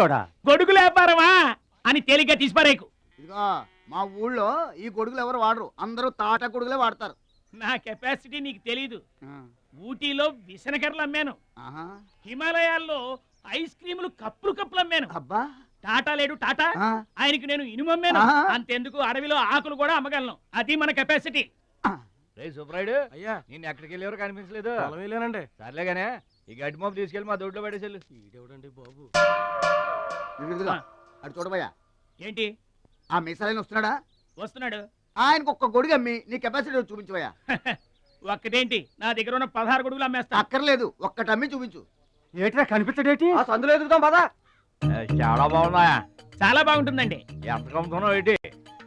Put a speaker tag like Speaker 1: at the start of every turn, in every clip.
Speaker 1: చూడా
Speaker 2: గొడుగుల వ్యాపారమా? అని తేలిగ్గా తీసిపారేకు.
Speaker 3: ఇదిగో మా ఊళ్ళో ఈ గొడుగులు ఎవరు వాడరు. అందరూ తాటా గొడుగులే వాడతారు.
Speaker 2: నా కెపాసిటీ నీకు తెలీదు. ఊటీలో విసనకర్రలు అమ్మాను.
Speaker 3: ఆహా.
Speaker 2: హిమాలయాల్లో ఐస్ క్రీములు కప్పులు కప్పులు అమ్మాను.
Speaker 3: అబ్బా.
Speaker 2: టాటా లేడు టాటా.
Speaker 3: ఆ,
Speaker 2: ఆయనకి నేను ఇనుము అమ్మాను.
Speaker 3: ఆహా.
Speaker 2: అంతెందుకు అడవిలో ఆకులు కూడా అమ్మగలను. అది మన కెపాసిటీ.
Speaker 4: రే సుబ్రాయుడు
Speaker 1: అయ్యా.
Speaker 4: నేను ఎక్కడికి వెళ్ళేవారు కనిపించలేదు.
Speaker 1: పొలం వెళ్ళానండి.
Speaker 4: సర్లేగానే ఈ గడ్డి మోపు తీసుకెళ్ళి మా దొడ్లో పడేసేళ్ళు.
Speaker 1: ఈడెవడండి బాబు?
Speaker 3: ఇదిగో, ఇదిగో.
Speaker 2: ఆ.
Speaker 3: అటు చూడబోయా
Speaker 2: ఏంటి?
Speaker 3: ఆ మిసాలైన వస్తున్నాడా?
Speaker 2: వస్తున్నాడు.
Speaker 3: ఆయనకు ఒక్క గొడుగు అమ్మి నీ కెపాసిటీ చూపించబోయా
Speaker 2: ఒక్కటేంటి? నా దగ్గర ఉన్న పదహారు గొడుగులు అమ్మేస్తా
Speaker 3: అక్కర్లేదు ఒక్కటి అమ్మి చూపించు.
Speaker 1: ఏట్రా కనిపించడేటి?
Speaker 3: సందులో ఎదుగుతాం పదా.
Speaker 4: చాలా బాగున్నాయా?
Speaker 2: చాలా బాగుంటుందండి.
Speaker 4: ఎంత కమ్ముతున్నావు ఏంటి?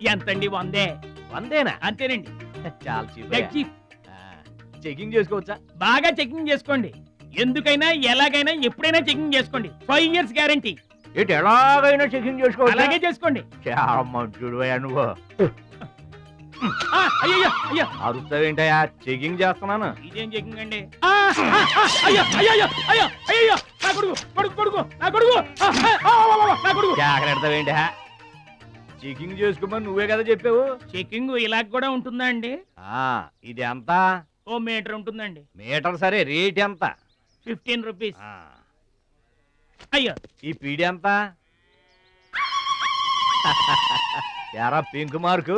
Speaker 2: ఎంతండి వందే.
Speaker 4: వందేనా?
Speaker 2: అంతేనండి.
Speaker 4: చాలా చీప్. చెకింగ్ చేసుకోవచ్చా?
Speaker 2: బాగా చెకింగ్ చేసుకోండి. ఎందుకైనా ఎలాగైనా ఎప్పుడైనా చెకింగ్ చేసుకోండి. ఫైవ్ ఇయర్స్ గ్యారంటీ
Speaker 4: ఏంటి ఎలాగైనా చెకింగ్
Speaker 2: అలాగే చేసుకోండి.
Speaker 4: చాలా మంచుడు నువ్వు.
Speaker 2: ఆ, అయ్యయ్యో అయ్యో.
Speaker 4: అరుస్తావేంటయ్యా? చెకింగ్ చేస్తున్నాను.
Speaker 2: ఇదేం చెకింగ్ అండి? ఆ, ఆ, ఆ, అయ్యో అయ్యో అయ్యో అయ్యో అయ్యో నా కొడుకు కొడుకు కొడుకు నా కొడుకు. ఆ, ఆ, ఆ, ఆ, ఆ, నా కొడుకు.
Speaker 4: జాగ్రత్తవేంటి చెకింగ్ చేసుకోమని నువ్వే కదా చెప్పావు?
Speaker 2: చెకింగ్ ఇలా కూడా ఉంటుందా అండి?
Speaker 4: ఆ ఇది ఎంత?
Speaker 2: ఓ మీటర్ ఉంటుందండి.
Speaker 4: మీటర్ సరే రేట్ ఎంత?
Speaker 2: Fifteen rupees.
Speaker 4: ఆ,
Speaker 2: అయ్యో.
Speaker 4: ఈ పీడి ఎంత? ఎరా పింక్ మార్కు?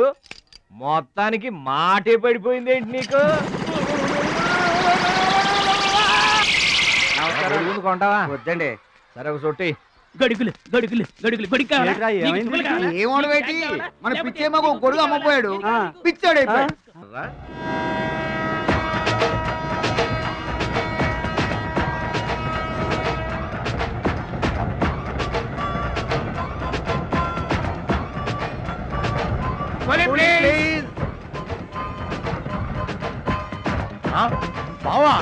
Speaker 4: మొత్తానికి మాటే పడిపోయింది ఏంటి నీకు? కొంటావా
Speaker 3: వద్దండి.
Speaker 4: సరే ఒక సొట్టి
Speaker 2: గడుగులు గడుగులు గడుగులు?
Speaker 3: ఏమోడు?
Speaker 2: ట్యాంక్ కావాలా?
Speaker 3: మన పిచ్చేమో గొడుగు అమ్మపోయాడు. పిచ్చాడు అయిపోయాడు
Speaker 1: బావా.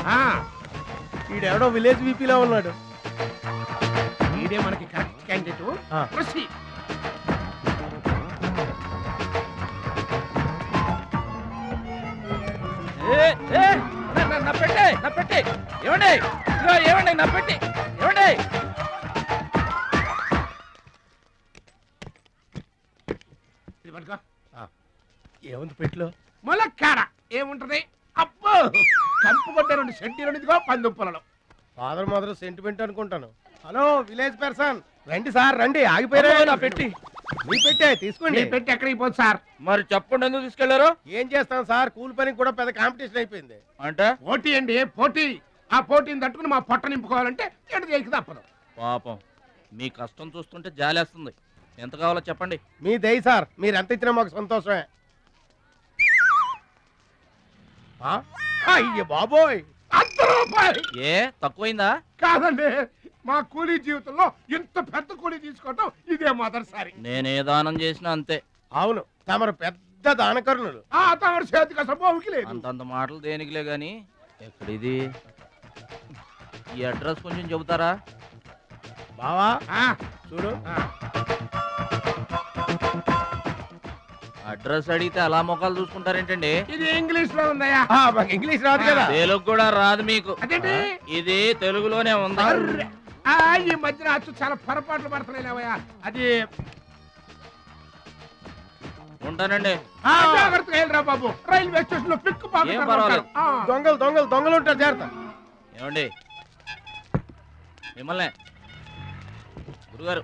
Speaker 1: ఈడెవడో విలేజ్ వీపీలో ఉన్నాడు.
Speaker 2: ఇదే మనకి కరెక్ట్ క్యాండిడేట్
Speaker 4: ఏ, నా- పెట్టే నా పెట్టే. ఏమండి? ఇదిగో ఏమండి నా పెట్టి. ఏమండి?
Speaker 1: ఏముంది పెట్లో?
Speaker 2: ములక్కాడ. ఏముంటది? అబ్బో! కంపు కొట్టే రెండు సెంటీలు ఇదిగో పందుప్పలలో
Speaker 1: ఫాదర్ మదర్ సెంటిమెంట్ అనుకుంటాను. హలో విలేజ్ పర్సన్ రండి సార్ రండి. ఆగిపోయారా?
Speaker 4: నా పెట్టి.
Speaker 1: మీ పెట్టే తీసుకోండి.
Speaker 2: పెట్టి ఎక్కడికి పోదు సార్.
Speaker 4: మరి చెప్పండి ఎందుకు తీసుకెళ్ళారు?
Speaker 1: ఏం చేస్తాం సార్? కూల్ పనికి కూడా పెద్ద కాంపిటీషన్ అయిపోయింది.
Speaker 4: అంటే?
Speaker 2: పోటీ అండి పోటీ? ఆ పోటీని తట్టుకుని మా పొట్ట నింపుకోవాలంటే ఎటు చేయక తప్పదు.
Speaker 4: పాపం. మీ కష్టం చూస్తుంటే జాలేస్తుంది. ఎంత కావాలో చెప్పండి.
Speaker 1: మీ దయ సార్. మీరు ఎంత ఇచ్చినా మాకు సంతోషమే ఆ? అయ్య బాబోయ్!
Speaker 2: అంత రూపాయి!
Speaker 4: ఏ తక్కువైందా?
Speaker 2: కాదండి మా కూలీ జీవితంలో ఇంత పెద్ద కూలీ తీసుకోవటం ఇదే మొదటిసారి.
Speaker 4: నేనే దానం చేసినా అంతే.
Speaker 1: అవును తమరు పెద్ద దానకరుణులు.
Speaker 2: ఆ తమరి చేతికి అసలు బావుకి లేదు.
Speaker 4: అంతంత మాటలు దేనికిలే గాని? ఎక్కడిది? ఈ అడ్రస్ కొంచెం చెబుతారా?
Speaker 1: బావా
Speaker 2: ఆ,
Speaker 1: చూడు.
Speaker 2: ఆ.
Speaker 4: అడ్రస్ అడిగితే అలా మొక్కలు చూసుకుంటారేంటండి?
Speaker 2: ఇది ఇంగ్లీష్లో ఉందయ్యా.
Speaker 1: ఆ, మాకు ఇంగ్లీష్ రాదు కదా.
Speaker 4: తెలుగు కూడా రాదు మీకు.
Speaker 2: అదేంటి?
Speaker 4: ఇది తెలుగులోనే ఉంది.
Speaker 2: అర్రె. ఆ, ఈ మధ్యన అచ్చు చాలా పొరపాట్లు పడుతున్నాయిలేవయ్యా అది
Speaker 4: ఉంటానండి.
Speaker 2: ఆ, జాగ్రత్తగా వెళ్ళరా బాబు. రైల్వే స్టేషన్లో పిక్
Speaker 4: ఏం పర్వాలేదు.
Speaker 1: దొంగలు దొంగలు దొంగలు ఉంటారు జాగ్రత్త.
Speaker 4: ఏమండి? మిమ్మల్ని. గురుగారు.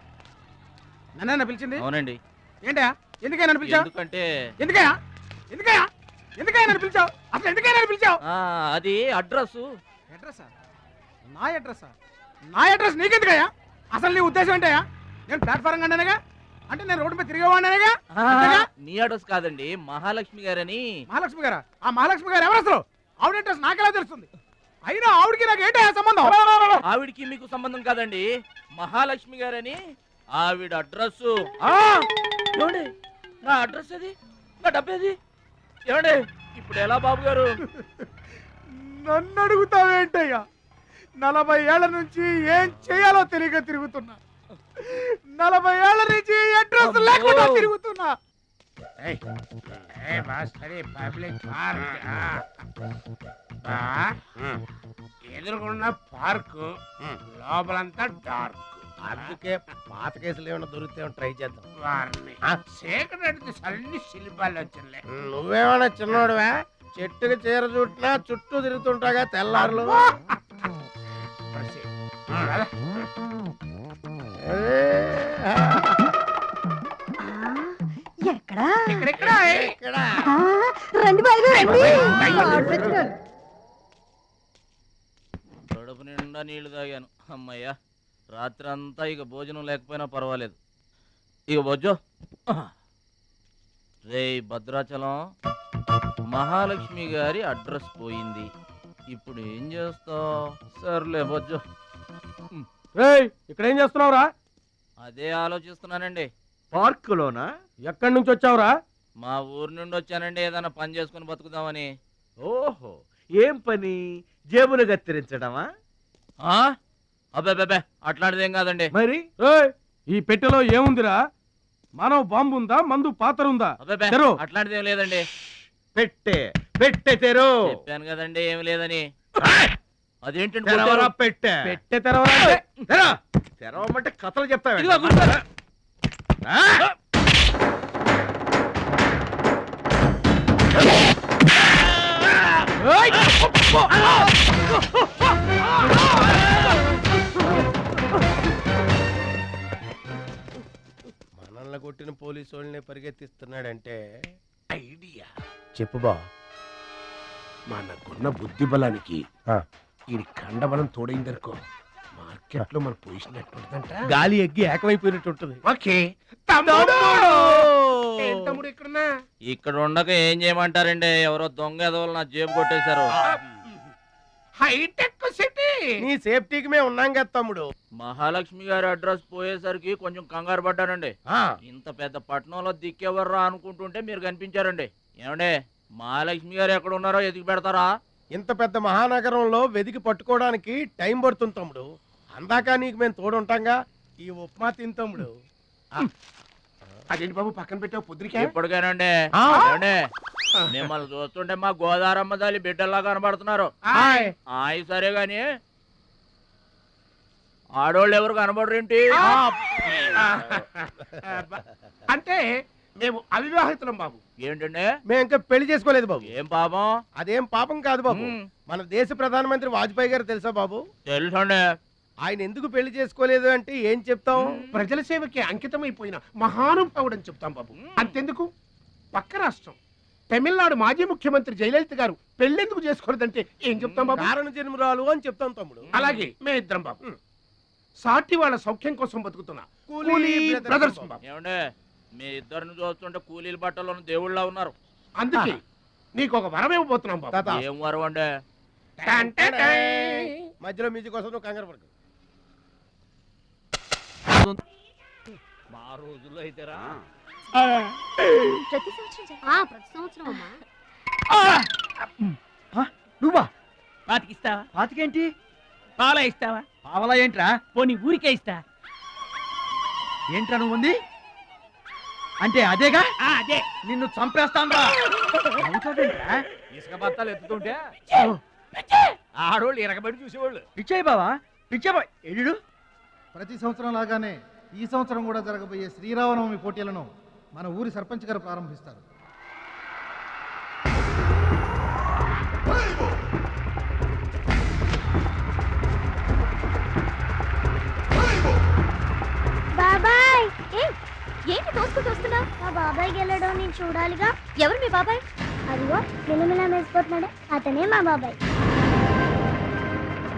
Speaker 2: నన్న పిలిచింది?
Speaker 4: అవునండి.
Speaker 2: ఏంటయ్యా? ఎందుకైనా పిలిచావు?
Speaker 4: ఎందుకంటే
Speaker 2: ఎందుకయ్యా ఎందుకయ్యా ఎందుకయ్యా నన్ను పిలిచావు? అసలు ఎందుకైనా పిలిచావు?
Speaker 4: ఆ, అది అడ్రస్
Speaker 2: అడ్రస్సా? నా అడ్రస్సా? నా అడ్రస్ నీకెందుకయ్యా? అసలు నీ ఉద్దేశం ఏంటయ్యా? నేను ప్లాట్ఫారం కండానగా అంటే నేను రోడ్డు మీద తిరిగేవాడినగా?
Speaker 4: మీ అడ్రస్ కాదండి మహాలక్ష్మి గారని.
Speaker 2: మహాలక్ష్మి గారా? ఆ మహాలక్ష్మి గారు ఎవరు అసలు? ఆవిడ అడ్రస్ నాకెలా తెలుస్తుంది? అయినా ఆవిడకి నాకు ఏంటయ్యా సంబంధం?
Speaker 4: ఆవిడికి మీకు సంబంధం కాదండి మహాలక్ష్మి గారని ఆవిడ అడ్రస్ ఏమండి? నా అడ్రస్ అది నా డబ్బేది ఏమండి? ఇప్పుడు ఎలా బాబు గారు?
Speaker 2: నన్ను అడుగుతావేంటయ్యా నలభై ఏళ్ళ నుంచి ఏం చేయాలో తెలియక తిరుగుతున్నా. నలభై ఏళ్ళ నుంచి అడ్రస్ లేకుండా. తిరుగుతున్నా. ఎదురుకున్న పార్క్ లోపలంతా డార్క్.
Speaker 1: అందుకే పాత కేసులు ఏమైనా దొరికితే ట్రై చేద్దాం.
Speaker 5: వారిని.
Speaker 1: ఆ?
Speaker 5: సన్ని శిల్పాలు వచ్చింది
Speaker 1: నువ్వేమైనా చిన్నోడువా? చెట్టుకి చీర చుట్టినా చుట్టూ తిరుగుతుంటాగా తెల్లారులు.
Speaker 6: ఎక్కడా?
Speaker 5: ఇక్కడెక్కడ
Speaker 1: ఇక్కడ
Speaker 6: ఆ, రండి బాబు రండి! ఆడపెట్టుకోండి.
Speaker 4: కడుపు నిండా నీళ్ళు తాగాను. అమ్మయ్యా. రాత్రి అంతా ఇక భోజనం లేకపోయినా పర్వాలేదు. ఇక బొజ్జో. రే భద్రాచలం మహాలక్ష్మి గారి అడ్రస్ పోయింది. ఇప్పుడు ఏం చేస్తావు? సర్లే బొజ్జో.
Speaker 1: రేయ్ ఇక్కడ ఏం చేస్తున్నావురా?
Speaker 4: అదే ఆలోచిస్తున్నానండి.
Speaker 7: పార్కులోనా?
Speaker 1: ఎక్కడి నుంచి వచ్చావురా?
Speaker 4: మా ఊరు నుండి వచ్చానండి ఏదైనా పని చేసుకుని బతుకుదామని.
Speaker 7: ఓహో ఏం పని? జేబులు కత్తిరించడమా?
Speaker 4: ఆ? అబ్బే అబ్బే అట్లాంటిదేం కాదండి.
Speaker 7: మరి?
Speaker 1: ఈ పెట్టెలో ఏముందిరా? మానవ బాంబు ఉందా మందు పాత్ర ఉందా తెరు.
Speaker 4: అట్లాంటిదేం లేదండి.
Speaker 7: పెట్టే పెట్టే తెరు!
Speaker 4: చెప్పాను కదండి ఏమి లేదని. అదేంటండి
Speaker 7: తెరవరా? పెట్టే?
Speaker 1: పెట్టె తెరవరా
Speaker 7: తెరవ తెరవమంటే కథలు చెప్తావా
Speaker 4: ఇదిగో గుర్తు.
Speaker 1: మనల్ని కొట్టిన పోలీసు వాళ్ళని పరిగెత్తిస్తున్నాడంటే
Speaker 5: ఐడియా.
Speaker 1: చెప్పు బా.
Speaker 5: మనకున్న బుద్ధి బలానికి
Speaker 1: ఆ.
Speaker 5: ఈ కండబలం తోడైందనుకో మార్కెట్లో మన పొజిషన్ ఎట్టుంటదంట
Speaker 1: గాలి ఎగ్గి ఏకమైపోయినట్టు ఉంటుంది.
Speaker 5: ఓకే. తమ్ముడు! ఇక్కడున్నా?
Speaker 4: ఇక్కడ ఉండక ఏం చేయమంటారండి? ఎవరో దొంగ ఎదవలు నా జేబు కొట్టేశారు.
Speaker 5: హైటెక్ సిటీ.
Speaker 1: నీ సేఫ్టీకి మేము ఉన్నాం కదా తమ్ముడు.
Speaker 4: మహాలక్ష్మి గారి అడ్రస్ పోయేసరికి కొంచెం కంగారు పడ్డానండి.
Speaker 1: ఆ,
Speaker 4: ఇంత పెద్ద పట్టణంలో దిక్కెవర్రా అనుకుంటుంటే మీరు కనిపించారండి. ఏమండే మహాలక్ష్మి గారు ఎక్కడ ఉన్నారో ఎదిగి పెడతారా?
Speaker 1: ఇంత పెద్ద మహానగరంలో వెదికి పట్టుకోవడానికి టైం పడుతుంది తమ్ముడు. అందాక నీకు మేము తోడుంటాంగా ఈ ఉప్మా తిని తమ్ముడు.
Speaker 5: అదేంటి బాబు పక్కన పెట్టావు
Speaker 1: ఆ.
Speaker 4: ఏమండే? మిమ్మల్ని చూస్తుంటే మా గోదారమ్మ తల్లి బిడ్డల్లా కనబడుతున్నారు. ఆయి. సరే గాని. ఆడోళ్ళు ఎవరు కనబడరేంటి
Speaker 5: అంటే మేము అవివాహితులం బాబు.
Speaker 4: ఏంటండి?
Speaker 1: మేము ఇంకా పెళ్ళి చేసుకోలేదు బాబు.
Speaker 4: ఏం పాపం?
Speaker 1: అదేం పాపం కాదు బాబు. మన దేశ ప్రధానమంత్రి వాజ్పేయి గారు తెలుసా బాబు?
Speaker 4: తెలుసండి.
Speaker 1: ఆయన ఎందుకు పెళ్ళి చేసుకోలేదు అంటే ఏం చెప్తాం?
Speaker 5: ప్రజల సేవకి అంకితమైపోయిన మహానుభావుడు అని చెప్తాం బాబు. అంతెందుకు? పక్క రాష్ట్రం. తమిళనాడు మాజీ ముఖ్యమంత్రి జయలలిత గారు పెళ్ళెందుకు చేసుకోలేదంటే ఏం చెప్తాం బాబు?
Speaker 1: కారణ జన్మరాలు అని చెప్తాం తమ్ముడు.
Speaker 5: అలాగే మే ఇద్దరం బాబు. సాటి వాళ్ళ సౌఖ్యం కోసం బతుకుతున్నా
Speaker 1: కూలీ బ్రదర్స్ బాబు.
Speaker 4: ఏమండే మీ ఇద్దరిని చూస్తుంటే కూలీల బట్టలో దేవుళ్ళ ఉన్నారు.
Speaker 5: అందుకే నీకు ఒక వరం ఇవ్వబోతున్నాం బాబు.
Speaker 1: తాత
Speaker 4: ఏం వరం అండి.
Speaker 1: మధ్యలో మ్యూజిక్ కోసం నువ్వు కంగారు పడకు.
Speaker 4: మా రోజుల్లో అయితేరా
Speaker 6: ప్రతి సంవత్సరం ఆ, ప్రతి సంవత్సరం అమ్మా.
Speaker 8: నువ్వా?
Speaker 9: పాతికిస్తావా
Speaker 8: పాతికేంటి?
Speaker 9: పాలా ఇస్తావా?
Speaker 8: పావలా ఏంట్రా?
Speaker 9: పోనీ ఊరికే ఇస్తా.
Speaker 8: ఏంట్రా నువ్వు ఉంది అంటే అదేగా?
Speaker 9: ఆ, అదే.
Speaker 8: నిన్ను చంపేస్తాన్రా. అవుతాడేంట్రా
Speaker 9: ఇసుక బత్తాలు ఎత్తుతుంటే ఆడోళ్ళు ఇరగబడి చూసేవాళ్ళు.
Speaker 8: పిచ్చాయి బావా? పిచ్చా ఎడు
Speaker 2: ప్రతి సంవత్సరం లాగానే ఈ సంవత్సరం కూడా జరగబోయే శ్రీరామనవమి పోటీలను మన ఊరి సర్పంచ్ గారు ప్రారంభిస్తారు.
Speaker 6: బాబాయ్! ఏంటి తోసుకుంటూ వస్తున్నా మా బాబాయ్ గెలడం నేను చూడాలిగా. ఎవరు మీ బాబాయ్? అదిగో మిలమిలా మేసిపోతున్నాడే. అతనే మా బాబాయ్.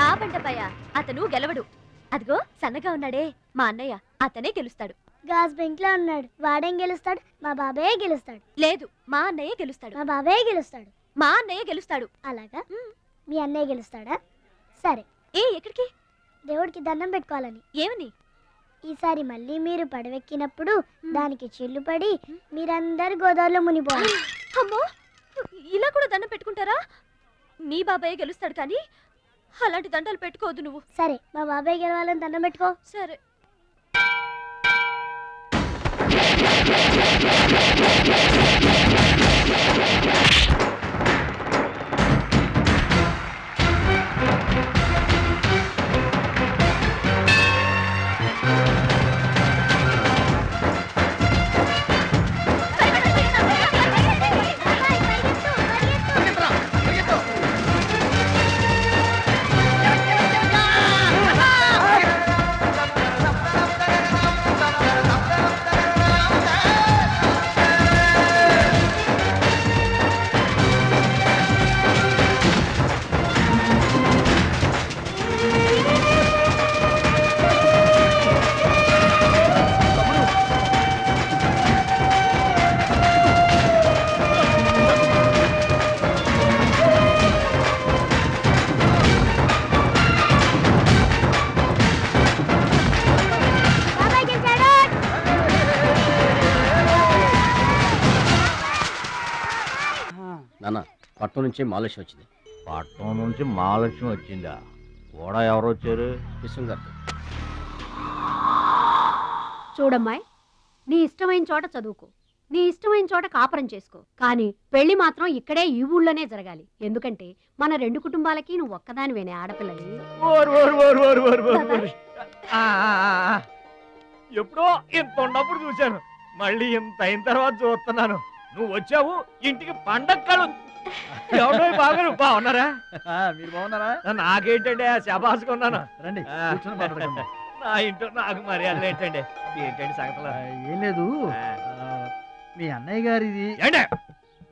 Speaker 10: ఆ బండపయ్య అతను గెలవడు. అదిగో సన్నగా ఉన్నాడే. మా అన్నయ్య అతనే గెలుస్తాడు.
Speaker 6: గాజ్ బెంక్లో ఉన్నాడు. వాడేం గెలుస్తాడు? మా బాబాయ్ గెలుస్తాడు.
Speaker 10: లేదు మా అన్నయ్య గెలుస్తాడు.
Speaker 6: మా బాబాయ్ గెలుస్తాడు.
Speaker 10: మా అన్నయ్య గెలుస్తాడు.
Speaker 6: అలాగా? మీ అన్నయ్య గెలుస్తాడా? సరే.
Speaker 10: ఏ ఎక్కడికి?
Speaker 6: దేవుడికి దండం పెట్టుకోవాలని.
Speaker 10: ఏమని?
Speaker 6: ఈసారి మళ్ళీ మీరు పడవెక్కినప్పుడు దానికి చిల్లు పడి మీరందరు గోదావరిలో మునిపోవాలి
Speaker 10: అమ్మో! ఇలా కూడా దండం పెట్టుకుంటారా? నీ బాబాయ్ గెలుస్తాడు కానీ అలాంటి దండాలు పెట్టుకోవద్దు నువ్వు.
Speaker 6: సరే మా బాబాయ్ గెలవాలని దండం పెట్టుకో.
Speaker 10: సరే.
Speaker 8: పట్నం నుంచి మాలేష్ వచ్చింది.
Speaker 9: పట్నం నుంచి మహాలక్ష్మి వచ్చిందా? కూడా ఎవరు వచ్చారు?
Speaker 8: విశ్వం గారు
Speaker 11: చూడమ్మాయి నీ ఇష్టమైన చోట చదువుకో. నీ ఇష్టమైన చోట కాపురం చేసుకో. కానీ పెళ్ళి మాత్రం ఇక్కడే ఈ ఊళ్ళోనే జరగాలి. ఎందుకంటే మన రెండు కుటుంబాలకి నువ్వు ఒక్కదానివేనే ఆడపిల్లని
Speaker 9: ఓరు ఓరు ఓరు ఓరు ఓరు ఓరు
Speaker 11: బాబాయ్.
Speaker 9: ఓరు. ఆ, ఆ, ఆ, ఆ. ఎప్పుడో ఇంత ఉన్నప్పుడు చూశాను. మళ్ళీ ఇంత అయిన తర్వాత చూస్తున్నాను. నువ్వు వచ్చావు ఇంటికి పండగ కలు ఎవడో బాగా బాగున్నారా?
Speaker 8: మీరు బాగున్నారా?
Speaker 9: నాకేంటండి ఆ శబాసుకు ఉన్నాను
Speaker 8: రండి.
Speaker 9: నా ఇంట్లో నాకు మర్యాదలు ఏంటండి? ఏంటండి సంగతులు?
Speaker 8: ఏం లేదు. మీ అన్నయ్య గారిది.
Speaker 9: ఏంటే?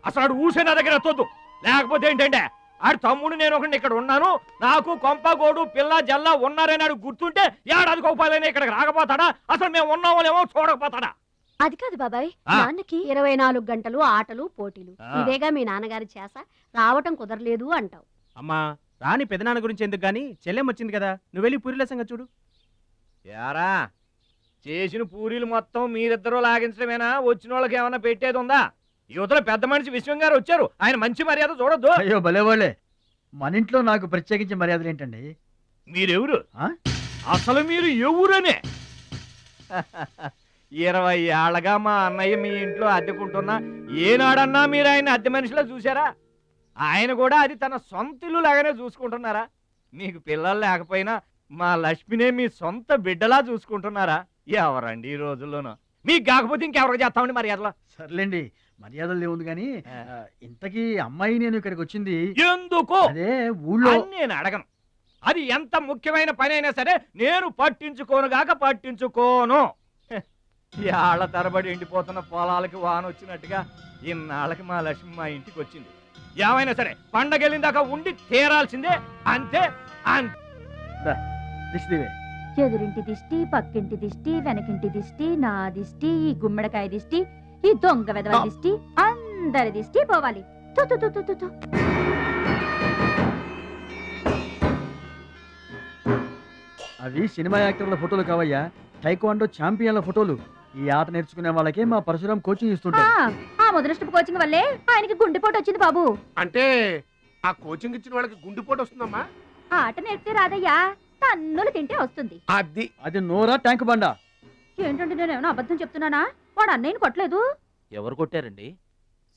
Speaker 9: అసలు ఆడు ఊసే నా దగ్గర ఎత్తొద్దు. లేకపోతే ఏంటంటే ఆడు తమ్ముడు నేను ఒకటి ఇక్కడ ఉన్నాను. నాకు కొంప గోడు పిల్ల జల్ల ఉన్నారని ఆడు గుర్తుంటే ఏడాది కోపాలని ఇక్కడికి రాకపోతాడా? అసలు మేము ఉన్నామోలేమో చూడకపోతాడా?
Speaker 10: అది కాదు బాబాయ్.
Speaker 9: ఆ.
Speaker 10: నాన్నకి
Speaker 11: ఇరవై నాలుగు గంటలు ఆటలు పోటీలు.
Speaker 9: ఆ.
Speaker 11: ఇదేగా మీ నాన్నగారి చేస రావటం కుదరలేదు అంటావు.
Speaker 2: అమ్మా రాని పెదనాన్న గురించి ఎందుకు గాని చెల్లెం వచ్చింది కదా నువ్వు వెళ్ళి పూరిల సంగతి చూడు.
Speaker 9: యారా చేసిన పూరీలు మొత్తం మీరిద్దరూ లాగించడమేనా? వచ్చిన వాళ్ళకి ఏమైనా పెట్టేది ఉందా? యువతల పెద్ద మనిషి విశ్వం గారు వచ్చారు. ఆయన మంచి మర్యాద చూడొద్దు.
Speaker 8: అయ్యో భలే వాళ్ళే మన ఇంట్లో నాకు ప్రత్యేకించి మర్యాదలు ఏంటండి?
Speaker 9: మీరెవరు?
Speaker 8: ఆ?
Speaker 9: అసలు మీరు ఎవరనే? ఇరవై ఏళ్ళగా మా అన్నయ్య మీ ఇంట్లో అద్దెకుంటున్నా. ఏనాడన్నా మీరు ఆయన అద్దె మనిషిలా చూసారా ఆయన కూడా అది తన సొంత ఇల్లు లాగానే చూసుకుంటున్నారా? మీకు పిల్లలు లేకపోయినా మా లక్ష్మినే మీ సొంత బిడ్డలా చూసుకుంటున్నారా? ఎవరండి ఈ రోజుల్లోనూ? మీకు కాకపోతే ఇంకెవరికి చేస్తామండి మర్యాదలో?
Speaker 8: సర్లేండి మర్యాదలు లేవుంది కానీ ఇంతకీ అమ్మాయి నేను ఇక్కడికి వచ్చింది.
Speaker 9: ఎందుకు?
Speaker 8: అదే ఊళ్ళో.
Speaker 9: నేను అడగను. అది ఎంత ముఖ్యమైన పని అయినా సరే నేను పట్టించుకోను గాక పట్టించుకోను. ఏళ్ళ తరబడి ఎండిపోతున్న పొలాలకి వాన వచ్చినట్టుగా ఇన్నాళ్ళకి మా లక్ష్మి మా ఇంటికి వచ్చింది. ఏమైనా సరే పండగ వెళ్ళిన దాకా ఉండి తీరాల్సిందే అంతే అంతే.
Speaker 8: దిష్టివే.
Speaker 10: ఎదురింటి దిష్టి పక్కింటి దిష్టి వెనకింటి దిష్టి నా దిష్టి ఈ గుమ్మడికాయ దిష్టి ఈ దొంగ వెదవ దిష్టి అందరి దిష్టి పోవాలి. తు, తు, తు, తు, తు, తు.
Speaker 8: అవి సినిమా యాక్టర్ల ఫోటోలు కావయ్యా. టైక్వాండో ఛాంపియన్ల ఫోటోలు. ఈ ఆట నేర్చుకునే వాళ్ళకే మా పరశురాం కోచింగ్
Speaker 10: ఆ,
Speaker 8: ఇస్తుంటారు
Speaker 10: ఆ ముదనష్టపు కోచింగ్ వల్లే ఆయనకి గుండెపోటు వచ్చింది బాబు.
Speaker 5: అంటే ఆ కోచింగ్ ఇచ్చిన వాళ్ళకి గుండెపోటు వస్తుందమ్మా?
Speaker 10: ఆ ఆట నేర్పితే రాదయ్యా తన్నులు తింటే వస్తుంది.
Speaker 1: అది.
Speaker 8: అది నోరా ట్యాంక్ బండా?
Speaker 10: ఏంటంటే నేను ఏమైనా అబద్ధం చెప్తున్నానా? వాడు అన్నయ్యని కొట్టలేదు?
Speaker 4: ఎవరు కొట్టారండి?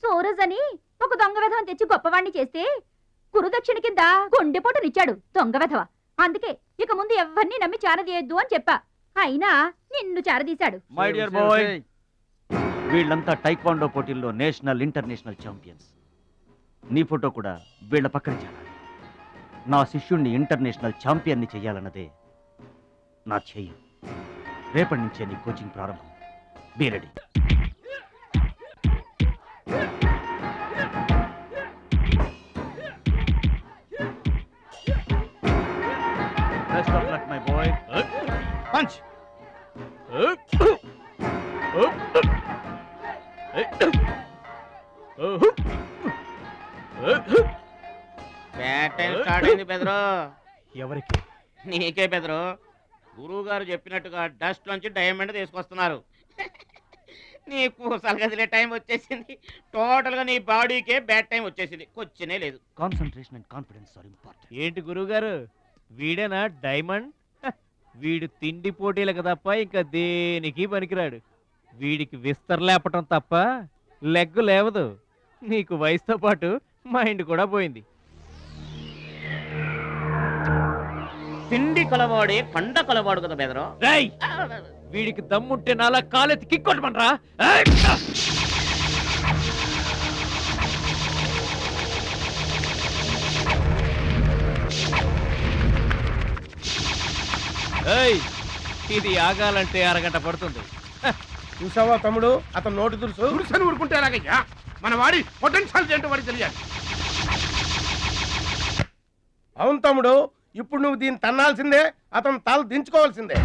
Speaker 10: సూరజ్ అని ఒక దొంగ వెధవని తెచ్చి గొప్పవాణ్ణి చేస్తే గురుదక్షిణ కింద గుండెపోటునిచ్చాడు దొంగ వెధవ. అందుకే ఇక ముందు ఎవరిని నమ్మి చారదీయొద్దు అని చెప్పా. అయినా నిన్ను చారదీశాడు.
Speaker 4: మై డియర్ బాయ్ వీళ్ళంతా టైక్వాండో పోటీల్లో నేషనల్ ఇంటర్నేషనల్ ఛాంపియన్స్. నీ ఫోటో కూడా వీళ్ళ పక్కన చేరాలి. నా శిష్యుణ్ణి ఇంటర్నేషనల్ ఛాంపియన్ని చెయ్యాలన్నదే నా చెయ్యి రేపటి నుంచే నీ కోచింగ్ ప్రారంభం. Be ready best of luck my boy punch
Speaker 12: bad time start అయింది బెదరు
Speaker 9: ఎవరికి?
Speaker 12: నీకే బెదరు గురువు గారు చెప్పినట్టుగా డస్ట్ నుంచి డైమండ్ తీసుకొస్తున్నారు. నీ పూసలు కదిలే టైం వచ్చేసింది. టోటల్గా నీ బాడీకే బ్యాడ్ టైం వచ్చేసింది. కొచ్చినే లేదు.
Speaker 4: Concentration and confidence are important
Speaker 9: ఏంటి గురువుగారు? వీడేనా డైమండ్ వీడు తిండి పోటీలకు తప్ప ఇంకా దేనికి పనికిరాడు? వీడికి విస్తర లేపటం తప్ప లెగ్గు లేవదు. నీకు వయసుతో పాటు మైండ్ కూడా పోయింది.
Speaker 12: తిండి కలవాడే కండ కలవాడు కదా బెదరు.
Speaker 9: వీడికి దమ్ముంటే నాలా కాలెత్తి కిక్కొట్టమనరా ఏయ్ ఇది ఆగాలంటే అరగంట పడుతుంది.
Speaker 1: చూసావా తమ్ముడు? అతను నోటి దురుసు.
Speaker 5: తులసని ఊరుకుంటే ఎలాగయ్యా? మన వాడి పొటెన్షియల్ ఏంటో వాడికి తెలియాలి.
Speaker 1: అవును తమ్ముడు ఇప్పుడు నువ్వు దీన్ని తన్నాల్సిందే అతను తల దించుకోవాల్సిందే.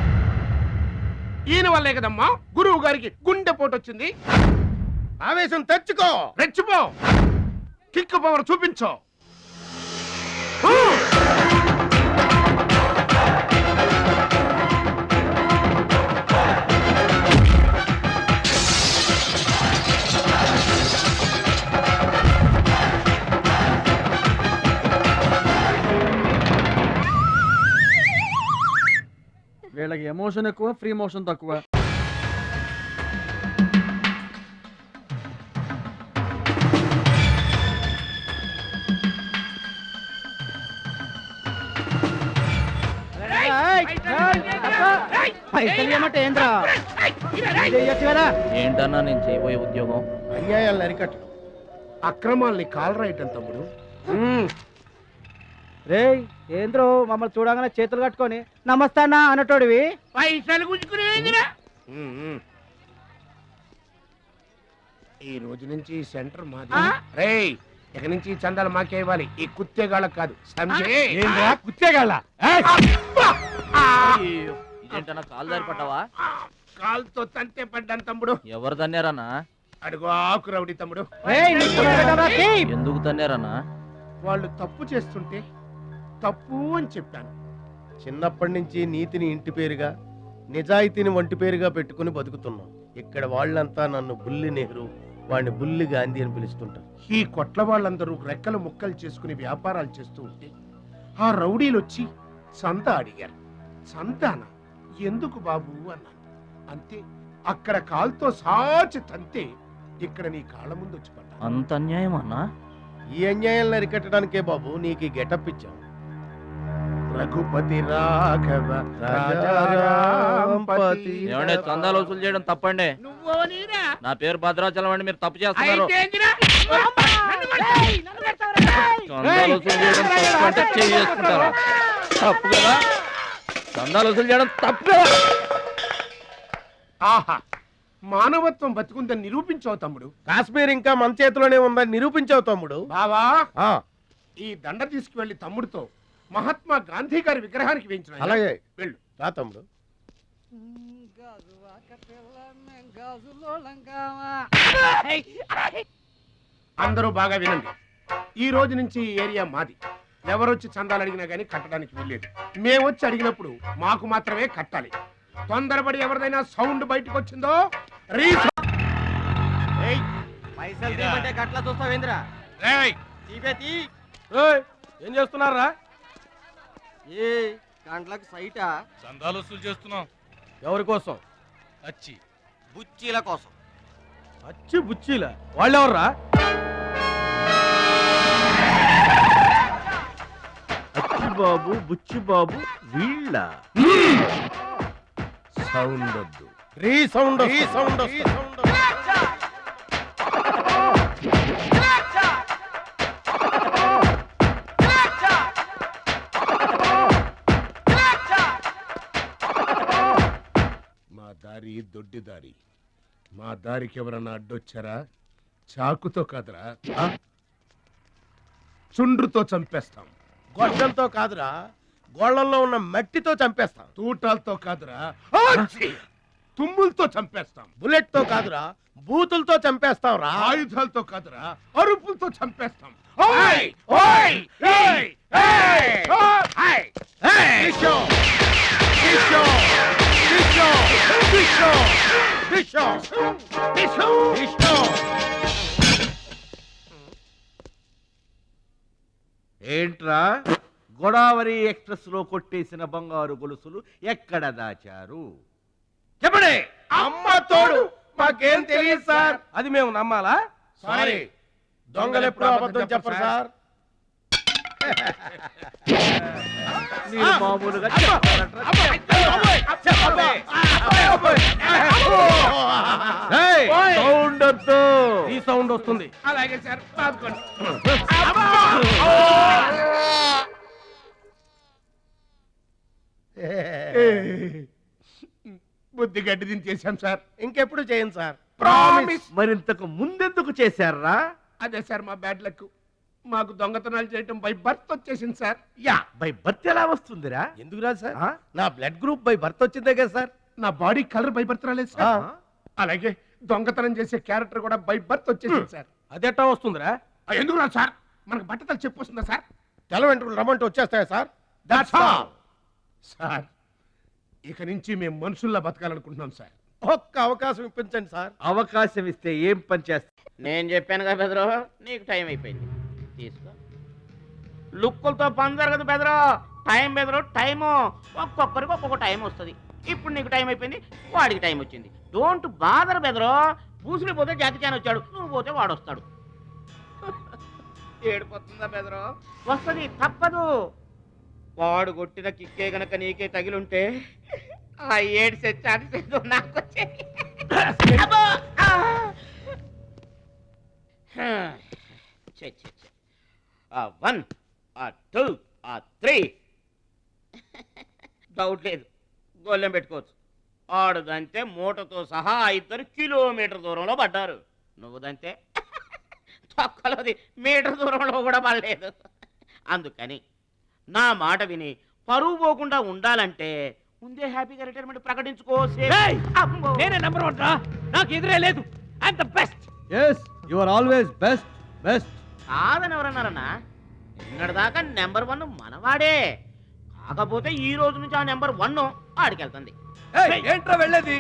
Speaker 5: ఈయన వల్లే కదమ్మా గురువు గారికి గుండెపోటు వచ్చింది
Speaker 1: ఆవేశం తెచ్చుకో.
Speaker 5: రెచ్చిపో. కిక్ పవర్ చూపించో.
Speaker 8: మోషన్ ఎక్కువ ఫ్రీ మోషన్ తక్కువ.
Speaker 3: పైసలు కదా
Speaker 4: ఏంటన్నా నేను చేయబోయే ఉద్యోగం?
Speaker 1: అన్యాయాలను అరికట్టడం
Speaker 5: అక్రమాల్ని కాలరాయటం తమ్ముడు.
Speaker 1: ఉమ్,
Speaker 3: రే ఏంద్రో మమ్మల్ని చూడగానే చేతులు కట్టుకొని నమస్తానా అన్నటోడివి.
Speaker 5: పైసలు గుంజుకునేదిరా ఈ రోజు నుంచి సెంటర్ మాది. రేయ్ ఇక నుంచి చందాలు మాకే ఇవ్వాలి. ఈ కుత్తేగాళ్ళకి కాదు.
Speaker 2: కుత్తేగాళ్ళ?
Speaker 4: ఇదేంటన్నా కాలు దారి పడ్డావా?
Speaker 5: కాలుతో తంతే పడ్డాను తమ్ముడు.
Speaker 4: ఎవరు తన్నారన్నా?
Speaker 5: అడుగు ఆకు రౌడి తమ్ముడు.
Speaker 4: ఎందుకు తన్నారన్నా?
Speaker 5: వాళ్ళు తప్పు చేస్తుంటే తప్పు అని చెప్పాను.
Speaker 1: చిన్నప్పటి నుంచి నీతిని ఇంటి పేరుగా నిజాయితీని వంటి పేరుగా పెట్టుకుని బతుకుతున్నాం. ఇక్కడ వాళ్ళంతా నన్ను బుల్లి నెహ్రూ వాడిని బుల్లి గాంధీ అని పిలుస్తుంటారు.
Speaker 5: ఈ కొట్ల వాళ్ళందరూ రెక్కలు ముక్కలు చేసుకుని వ్యాపారాలు చేస్తూ ఉంటే ఆ రౌడీలు వచ్చి సంత అడిగారు. సంతానా? ఎందుకు బాబు? అన్నాను అంతే అక్కడ కాల్తో సాచి తంతే ఇక్కడ నీ కాళ్ళ ముందు వచ్చి పడ్డా
Speaker 4: అంత అన్యాయం అన్నా?
Speaker 1: ఈ అన్యాయాలను అరికట్టడానికే బాబు నీకు ఈ గెటప్ ఇచ్చాం
Speaker 5: రఘుపతి రాఘవ
Speaker 1: రాజారాంపతి.
Speaker 4: ఏమంటే చందాలు వసూలు చేయడం తప్పండి. నా పేరు భద్రాచలం అండి మీరు తప్పు చేస్తున్నారు. చందాలు వసూలు చేయడం తప్పు అంటే చేయి చేసుకుంటారా తప్పు కదా? చందాలు వసూలు చేయడం తప్పు కదా?
Speaker 5: ఆహా మానవత్వం బతుకుందని నిరూపించావు తమ్ముడు.
Speaker 1: కాశ్మీర్ ఇంకా మన చేతిలోనే ఉందని నిరూపించావు తమ్ముడు.
Speaker 5: బావా
Speaker 1: ఆ,
Speaker 5: ఈ దండ తీసుకువెళ్ళి తమ్ముడితో మహాత్మా గాంధీ గారి విగ్రహానికి వేయించిన
Speaker 1: అలాగే.
Speaker 5: వెళ్ళు.
Speaker 1: రా తమ్ముడు.
Speaker 5: అందరూ బాగా వినండి. ఈ రోజు నుంచి ఈ ఏరియా మాది. ఎవరొచ్చి చందాలు అడిగినా గానీ కట్టడానికి వీల్లేదు. మేము వచ్చి అడిగినప్పుడు మాకు మాత్రమే కట్టాలి. తొందరపడి ఎవరిదైనా సౌండ్ బయటకు వచ్చిందో
Speaker 3: పైసలు చూస్తావేంద్రా?
Speaker 1: ఏయ్, ఏం చేస్తున్నారా?
Speaker 3: ఏ గంటలకు సైటా?
Speaker 13: చందాలు వసూలు చేస్తున్నాం.
Speaker 1: ఎవరి కోసం?
Speaker 13: వచ్చి
Speaker 3: బుచ్చీల కోసం.
Speaker 1: అచ్చి బుచ్చిలా. వాళ్ళెవర్రా?
Speaker 7: అచ్చి బాబు బుచ్చి బాబు వీళ్ళ. సౌండ్ వద్దు
Speaker 1: రీ సౌండ్ రీ సౌండ్
Speaker 5: మా దొడ్డి దారి మా దారికి ఎవరన్నా అడ్డొచ్చారా? చాకుతో కాదురా ఆ? చుండ్రుతో చంపేస్తాం.
Speaker 1: గొడ్డలతో కాదురా గోళ్ళల్లో ఉన్న మట్టితో చంపేస్తాం.
Speaker 5: తూటాలతో కాదురా ఆచి! తుమ్ములతో చంపేస్తాం.
Speaker 1: బుల్లెట్తో కాదురా బూతులతో చంపేస్తాం రా
Speaker 5: ఆయుధాలతో కాదురా అరుపులతో చంపేస్తాం. ఓయ్! ఓయ్! ఏయ్!
Speaker 7: ఏంట్రా? గోదావరి ఎక్స్ప్రెస్లో కొట్టేసిన బంగారు గొలుసులు ఎక్కడ దాచారు?
Speaker 1: చెప్పండి. అమ్మ తోడు. మాకేం తెలియదు సార్. అది మేము నమ్మాలా? సారీ. దొంగలు ఎప్పుడు అబద్ధం చెప్పరు సార్.
Speaker 7: మీరు మామూలుగా సౌండ్ వద్దు.
Speaker 1: ఈ సౌండ్ వస్తుంది.
Speaker 5: అలాగే సార్ బాదుకోండి బుద్ధి గడ్డి దించేశాం సార్.
Speaker 1: ఇంకెప్పుడు చేయండి సార్?
Speaker 5: ప్రామిస్
Speaker 7: మరింతకు ముందెందుకు చేశారా?
Speaker 5: అదే సార్ మా బ్యాడ్ లక్. మాకు దొంగతనాలు చేయటం బై బర్త్ వచ్చేసింది సార్
Speaker 7: యా. బై బర్త్ ఎలా వస్తుందిరా?
Speaker 1: ఎందుకు రాదు సార్? నా బ్లడ్ గ్రూప్ బై బర్త్ వచ్చిందే కదా సార్
Speaker 5: నా బాడీ కలర్ బై బర్త్ రాలేదు సార్ అలాగే దొంగతనం చేసే క్యారెక్టర్ కూడా బై బర్త్ వచ్చేసింది సార్
Speaker 1: అది ఎట్టా వస్తుందిరా?
Speaker 5: ఎందుకు రాదు సార్ మనకు బట్టతలు చెప్పు వస్తుందా సార్
Speaker 1: తెల రమ్మంటే వచ్చేస్తాయా సార్
Speaker 5: దట్స్ ఆల్ సార్ ఇక నుంచి మేము మనుషుల్లా బతకాలనుకుంటున్నాం సార్
Speaker 1: ఒక్క అవకాశం ఇప్పించండి సార్
Speaker 7: అవకాశం ఇస్తే ఏం పని చేస్తా
Speaker 12: నేను చెప్పాను కదా బెదరు నీకు టైం అయిపోయింది. తీసుకో. లుక్కులతో పని జరగదు బెదరు. టైం బెదరు టైము. ఒక్కొక్కరికి ఒక్కొక్క టైం వస్తుంది. ఇప్పుడు నీకు టైం అయిపోయింది వాడికి టైం వచ్చింది. Don't bother బెదరో. పూసులు పోతే జాతి చాన్ వచ్చాడు నువ్వు పోతే వాడు వస్తాడు ఏడిపోతుందా బెదరో? వస్తుంది తప్పదు. వాడు కొట్టిన కిక్కే గనక నీకే తగిలుంటే ఆ ఏడు సెచ్చాటి నాకు వచ్చేది. అబ్బో! ఆ! హా. ఆ వన్ ఆ టూ ఆ త్రీ. డౌట్ లేదు. గోళ్ళెం పెట్టుకోవచ్చు. ఆడుదంతే మూటతో సహా ఆ ఇద్దరు కిలోమీటర్ దూరంలో పడ్డారు. నువ్వుదంతే. తొక్కలోది మీటర్ దూరంలో కూడా పడలేదు. అందుకని నా మాట విని పరువు పోకుండా ఉండాలంటే ముందే హ్యాపీగా రిటైర్మెంట్ ప్రకటించుకో
Speaker 2: ఏయ్! నేనే నెంబర్ వన్ రా. నాకు ఎదురే లేదు. And the best.
Speaker 8: Yes you are always best best
Speaker 12: కాదని ఎవరన్నారన్నా నిన్నటిదాకా నెంబర్ వన్ మనవాడే. కాకపోతే ఈ రోజు నుంచి ఆ నెంబర్ వన్ ఆడికెళ్తుంది.
Speaker 13: ఏంట్రా వెళ్ళేది?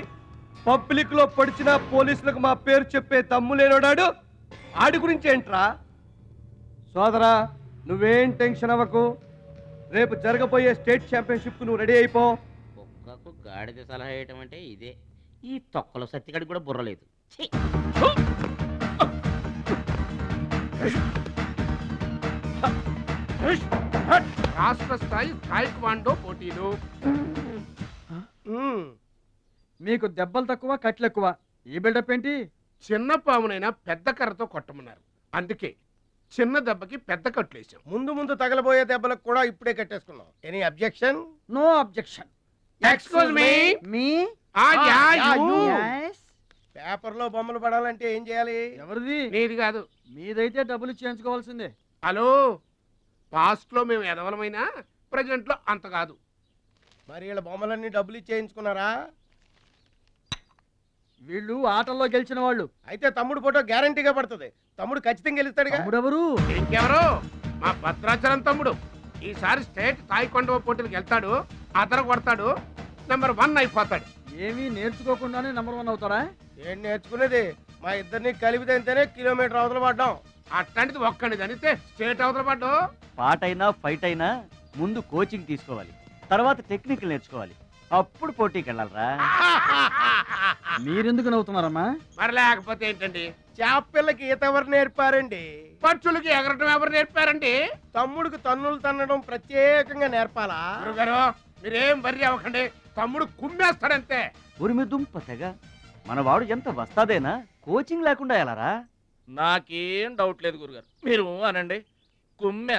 Speaker 13: పబ్లిక్లో పడిచిన పోలీసులకు మా పేరు చెప్పే తమ్ము లేనోడాడు? ఆడి గురించి ఏంట్రా? సోదరా నువ్వేం టెన్షన్ అవ్వకు. రేపు జరగబోయే స్టేట్ ఛాంపియన్షిప్ నువ్వు రెడీ అయిపో.
Speaker 12: కుక్కకు గాడిద సలహా వేయటం అంటే ఇదే. ఈ తొక్కలో సత్తిగడికి కూడా బుర్రలేదు!
Speaker 5: రాష్ట్ర స్థాయి తాయిక్వాండో పోటీలు.
Speaker 8: మీకు దెబ్బలు తక్కువ కట్లు ఎక్కువ. ఈ బిల్డప్ ఏంటి?
Speaker 5: చిన్న పామునైనా పెద్ద కర్రతో కొట్టమన్నారు. అందుకే చిన్న దెబ్బకి పెద్ద కట్లేసాం
Speaker 1: ముందు ముందు తగలబోయే దెబ్బలకు కూడా ఇప్పుడే కట్టేసుకున్నాం. Any objection
Speaker 8: no objection
Speaker 5: excuse me
Speaker 8: మీ
Speaker 1: పేపర్ లో బొమ్మలు పడాలంటే ఏం చేయాలి?
Speaker 8: ఎవరిది?
Speaker 5: నీది కాదు.
Speaker 8: మీదైతే డబ్బులు చేయించుకోవాల్సిందే
Speaker 5: హలో? పాస్ట్లో మేము ఎదవలమైనా ప్రజెంట్లో అంత కాదు.
Speaker 1: మరి వీళ్ళ బొమ్మలన్నీ డబ్బులు ఇచ్చేయించుకున్నారా?
Speaker 8: వీళ్ళు ఆటల్లో గెలిచిన వాళ్ళు.
Speaker 1: అయితే తమ్ముడు ఫోటో గ్యారంటీగా పడుతుంది. తమ్ముడు ఖచ్చితంగా గెలుస్తాడుగా.
Speaker 8: తమ్ముడెవరు?
Speaker 5: ఇంకెవరు? మా భద్రాచలం తమ్ముడు. ఈసారి స్టేట్ తాయికొండ పోటీలకు వెళ్తాడు అతను కొడతాడు నెంబర్ వన్ అయిపోతాడు.
Speaker 8: ఏమీ నేర్చుకోకుండానే నెంబర్ వన్ అవుతారా
Speaker 1: ఏం నేర్చుకునేది? మా ఇద్దరిని కలిపితేనే కిలోమీటర్ అవతల పడ్డాం.
Speaker 5: అట్లాంటిది ఒక్కడిది అనితే స్టేట్ అవతల పడ్డు.
Speaker 14: పాట అయినా ఫైట్ అయినా ముందు కోచింగ్ తీసుకోవాలి. తర్వాత టెక్నిక్ నేర్చుకోవాలి. అప్పుడు పోటీకి వెళ్ళాలరా.
Speaker 8: మీరెందుకు నవ్వుతున్నారమ్మా?
Speaker 5: మరి లేకపోతే ఏంటండి?
Speaker 1: చేప పిల్లకి ఈత ఎవరు నేర్పారండి?
Speaker 5: పచ్చులకి ఎగరటం ఎవరు నేర్పారండి?
Speaker 1: తమ్ముడికి తన్నులు తన్నడం ప్రత్యేకంగా నేర్పాలా?
Speaker 5: గురుగారు మీరేం వర్రి అవ్వకండి. తమ్ముడు కుమ్మేస్తాడంతే.
Speaker 14: ఉరిమి దుంప తెగ. మన వాడు ఎంత వస్తాదేనా? కోచింగ్ లేకుండా ఎలారా?
Speaker 4: నాకేం డౌట్ లేదు గురుగారు. మీరు అనండి. కుమ్మె